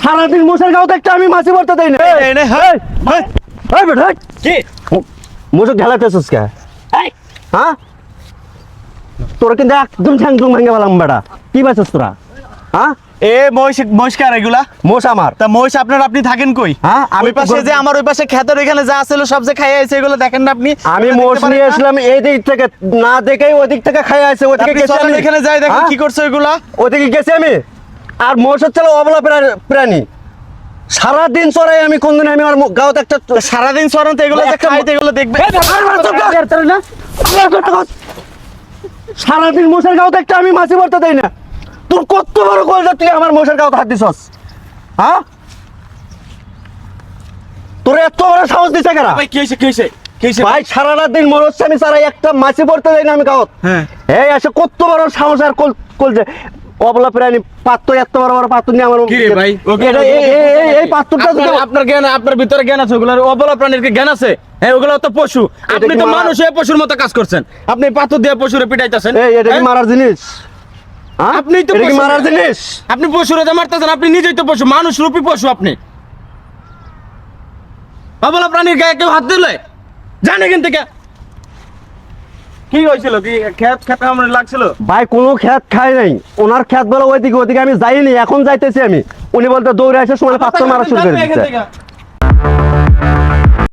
সারাদিন মশার গাও দেখতে আমি মাছি ভরতে দেই না। এই নে, হ্যাঁ, হ্যাঁ। এই বেটা কি? ঢালাতেছিস কে? হ্যাঁ? তোরা কিন্তু একদম ঠ্যাং টুং ভেঙে পেলাম বেটা। কি পাইছিস তোরা? হ্যাঁ এ মহিষ মহিষ কার এগুলা মোষ আমার তা মহিষ আপনার আপনি থাকেন কই হ্যাঁ, আমি পাশে যে আমার ওই পাশে খেতের যা ছিল সব যে খাইয়ে আছে এগুলো দেখেন না আপনি আমি মোষ নিয়ে আসলাম এই দিক থেকে না দেখেই ওই দিক থেকে আছে ওদিকে গেছি আমি এখানে যাই দেখেন হ্যাঁ? কি করছে ওইগুলা ওদিকে গেছি আমি আর মোষ হচ্ছে অবলা প্রাণী সারাদিন চড়াই আমি কোনদিন আমি আমার গাঁত একটা সারাদিন সরন তো এগুলো খাইতে এগুলো দেখবে সারাদিন মশার গাঁত একটা আমি মাছি পড়তে দেই না তোর কত বড় কলজা তুই আমার মশার গাঁত হাত দিছস? হ্যাঁ? তোর এত বড় সাহস দিছে কেনা ভাই কি হয়েছে কি হয়েছে ভাই সারাটা দিন মরচ্ছে আমি সারা একটা মাছি পড়তে না আমি গাঁত হ্যাঁ। কত বড় সাহস আর কল কলজে অবলা প্রাণী পাত্র এত বড় বড় পাত্র নিয়ে আমার ভাই? এই- পাত্রটা আপনার- জ্ঞান আপনার ভিতরে জ্ঞান আছে অবলা প্রাণীর কি জ্ঞান আছে? হ্যাঁ ওগুলো তো পশু। আপনি তো মানুষ হয়ে পশুর মতো কাজ করছেন। আপনি পাথর দিয়ে পশুরে পিটাইতেছেন। এই এটা কি মারার জিনিস? হ্যাঁ? আপনিই তো কি মারার জিনিস? আপনি পশুরে যে মারতেছেন আপনি নিজেই তো পশু মানুষ রূপী পশু আপনি। অবলা প্রাণীর গায়ে কেউ হাত দিলে? জানে কিন্তু কে। কি হয়েছিল? কি খেত খেতে আমার লাগছিল? ভাই কোনো খ্যাত খাই নাই। ওনার খ্যাত বলে ওইদিকে ওইদিকে আমি যাইনি এখন যাইতেছি আমি। উনি বলতে দৌড়ে এসে সময় পাত্র মারা শুরু করে দিচ্ছে